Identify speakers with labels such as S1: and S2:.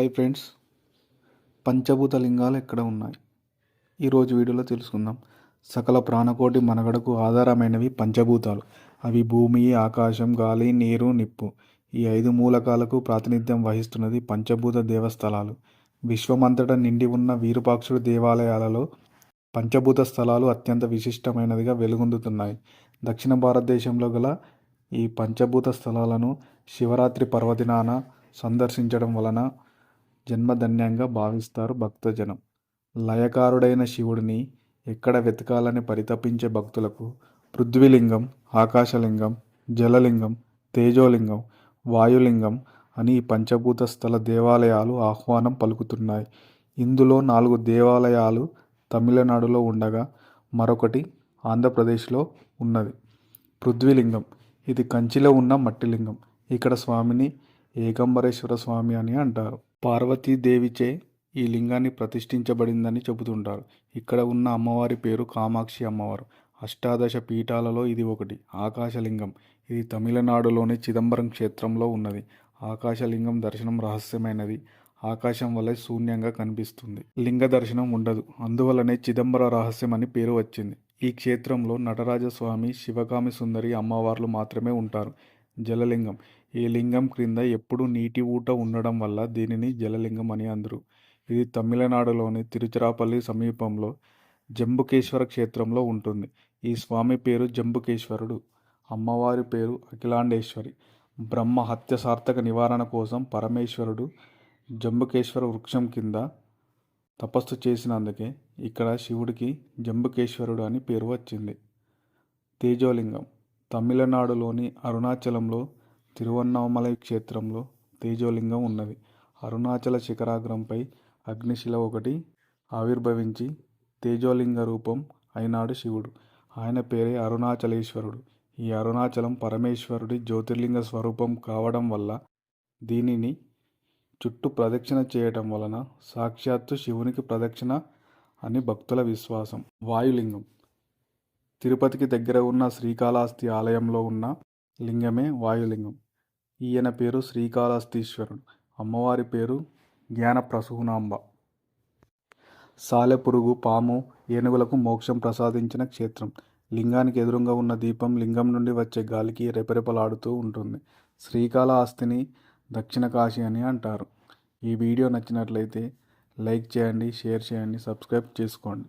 S1: Hi friends. పంచభూత లింగాలు ఎక్కడ ఉన్నాయి? ఈరోజు వీడియోలో తెలుసుకుందాం. సకల ప్రాణకోటి మనగడకు ఆధారమైనవి పంచభూతాలు. అవి భూమి ఆకాశం గాలి నీరు నిప్పు. ఈ ఐదు మూలకాలకు ప్రాతినిధ్యం వహిస్తున్నది పంచభూత దేవస్థలాలు. విశ్వమంతటా నిండి ఉన్న వీరుపాక్షుడు దేవాలయాలలో పంచభూత స్థలాలు అత్యంత విశిష్టమైనదిగా వెలుగొందుతున్నాయి. దక్షిణ భారతదేశంలో గల ఈ పంచభూత స్థలాలను శివరాత్రి పర్వదినాన సందర్శించడం వలన జన్మధన్యంగా భావిస్తారు భక్తజనం. లయకారుడైన శివుడిని ఎక్కడ వెతకాలని పరితపించే భక్తులకు పృథ్వీలింగం ఆకాశలింగం జలలింగం తేజోలింగం వాయులింగం అని పంచభూత స్థల దేవాలయాలు ఆహ్వానం పలుకుతున్నాయి. ఇందులో నాలుగు దేవాలయాలు తమిళనాడులో ఉండగా మరొకటి ఆంధ్రప్రదేశ్లో ఉన్నది. పృథ్వీలింగం. ఇది కంచిలో ఉన్న మట్టిలింగం. ఇక్కడ స్వామిని ఏకంబరేశ్వర స్వామి అని అంటారు. పార్వతీదేవిచే ఈ లింగాన్ని ప్రతిష్ఠించబడిందని చెబుతుంటారు. ఇక్కడ ఉన్న అమ్మవారి పేరు కామాక్షి అమ్మవారు. అష్టాదశ పీఠాలలో ఇది ఒకటి ఆకాశలింగం. ఇది తమిళనాడులోని చిదంబరం క్షేత్రంలో ఉన్నది. ఆకాశలింగం దర్శనం రహస్యమైనది. ఆకాశం వలె శూన్యంగా కనిపిస్తుంది. లింగ దర్శనం ఉండదు. అందువలనే చిదంబర రహస్యం అని పేరు వచ్చింది. ఈ క్షేత్రంలో నటరాజస్వామి శివకామి సుందరి అమ్మవార్లు మాత్రమే ఉంటారు. జలలింగం. ఈ లింగం క్రింద ఎప్పుడూ నీటి ఊట ఉండడం వల్ల దీనిని జలలింగం అని అందరు. ఇది తమిళనాడులోని తిరుచిరాపల్లి సమీపంలో జంబుకేశ్వర క్షేత్రంలో ఉంటుంది. ఈ స్వామి పేరు జంబుకేశ్వరుడు అమ్మవారి పేరు అఖిలాండేశ్వరి. బ్రహ్మ హత్య సార్థక నివారణ కోసం పరమేశ్వరుడు జంబుకేశ్వర వృక్షం కింద తపస్సు చేసినందుకే ఇక్కడ శివుడికి జంబుకేశ్వరుడు అని పేరు వచ్చింది. తేజోలింగం తమిళనాడులోని అరుణాచలంలో తిరువన్నామలై క్షేత్రంలో తేజోలింగం ఉన్నది. అరుణాచల శిఖరాగ్రంపై అగ్నిశిల ఒకటి ఆవిర్భవించి తేజోలింగ రూపం అయినాడు శివుడు. ఆయన పేరే అరుణాచలేశ్వరుడు. ఈ అరుణాచలం పరమేశ్వరుడి జ్యోతిర్లింగ స్వరూపం కావడం వల్ల దీనిని చుట్టూ ప్రదక్షిణ చేయటం వలన సాక్షాత్తు శివునికి ప్రదక్షిణ అని భక్తుల విశ్వాసం. వాయులింగం. తిరుపతికి దగ్గర ఉన్న శ్రీకాళహస్తి ఆలయంలో ఉన్న లింగమే వాయులింగం. ఈయన పేరు శ్రీకాళహస్తీశ్వరుడు. అమ్మవారి పేరు జ్ఞానప్రసూనాంబ. సాలెపురుగు పాము ఏనుగులకు మోక్షం ప్రసాదించిన క్షేత్రం. లింగానికి ఎదురుగా ఉన్న దీపం లింగం నుండి వచ్చే గాలికి రెపరెపలాడుతూ ఉంటుంది. శ్రీకాళహస్తిని దక్షిణ కాశీ అని అంటారు. ఈ వీడియో నచ్చినట్లయితే లైక్ చేయండి షేర్ చేయండి సబ్స్క్రైబ్ చేసుకోండి.